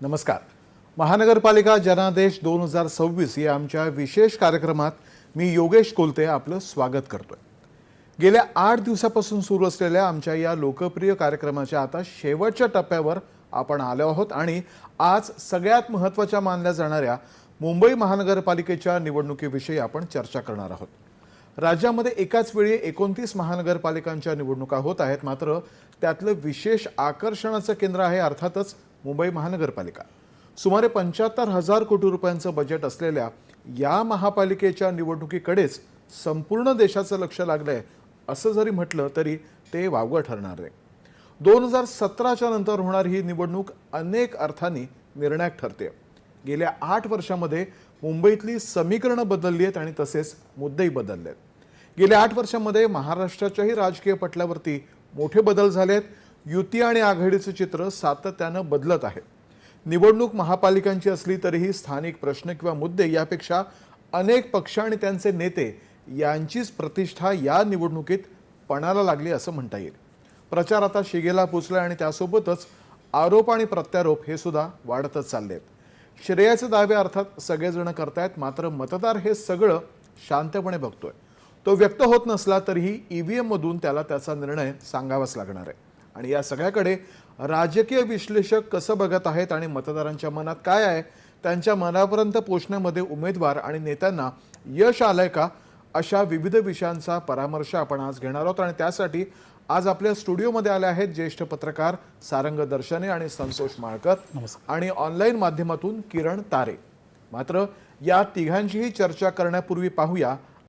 नमस्कार. महानगरपालिका जनादेश दोन हजार सव्वीस या आमच्या विशेष कार्यक्रमात मी योगेश कोलते आपलं स्वागत करतोय. गेल्या आठ दिवसापासून सुरू असलेल्या आमच्या या लोकप्रिय कार्यक्रमाच्या आता शेवटच्या टप्प्यावर आपण आलो आहोत आणि आज सगळ्यात महत्त्वाच्या मानल्या जाणाऱ्या मुंबई महानगरपालिकेच्या निवडणुकीविषयी आपण चर्चा करणार आहोत. राज्यामध्ये एकाच वेळी एकोणतीस महानगरपालिकांच्या निवडणुका होत आहेत मात्र त्यातलं विशेष आकर्षणाचं केंद्र आहे अर्थातच मुंबई महानगरपालिका. सुमारे पंच्याहत्तर हजार कोटी रुपयांचं बजेट असलेल्या या महापालिकेच्या निवडणुकीकडेच संपूर्ण देशाचं लक्ष लागलं आहे असं जरी म्हटलं तरी ते वावगं ठरणार आहे दोन हजार सतराच्या नंतर होणारी ही निवडणूक अनेक अर्थांनी निर्णायक ठरते. गेल्या आठ वर्षामध्ये मुंबईतली समीकरणं बदलली आहेत आणि तसेच मुद्देही बदलले आहेत गेल्या आठ वर्षामध्ये महाराष्ट्राच्याही राजकीय पटलावरती मोठे बदल झाले आहेत युती आणि आघाडीचं चित्र सातत्यानं बदलत आहे. निवडणूक महापालिकांची असली तरीही स्थानिक प्रश्न किंवा मुद्दे यापेक्षा अनेक पक्ष आणि त्यांचे नेते यांचीच प्रतिष्ठा या निवडणुकीत पणाला लागली असं म्हणता येईल. प्रचार आता शिगेला पोचला आणि त्यासोबतच आरोप आणि प्रत्यारोप हे सुद्धा वाढतच चालले आहेत श्रेयाचे दावे अर्थात सगळेजण करतायत मात्र मतदार हे सगळं शांतपणे बघतोय. तो व्यक्त होत नसला तरीही ई व्ही एममधून त्याला त्याचा निर्णय सांगावाच लागणार आहे. आणि या सगळ्याकडे राजकीय विश्लेषक कसं बघत आहेत आणि मतदारांच्या मनात काय आहे त्यांच्या मनापर्यंत पोचण्यामध्ये उमेदवार आणि नेत्यांना यश आलंय का अशा विविध विषयांचा परामर्श आपण आज घेणार आहोत. आणि त्यासाठी आज आपल्या स्टुडिओमध्ये आले आहेत ज्येष्ठ पत्रकार सारंग दर्शने आणि संतोष माळकर आणि ऑनलाईन माध्यमातून किरण तारे. मात्र या तिघांचीही चर्चा करण्यापूर्वी पाहूया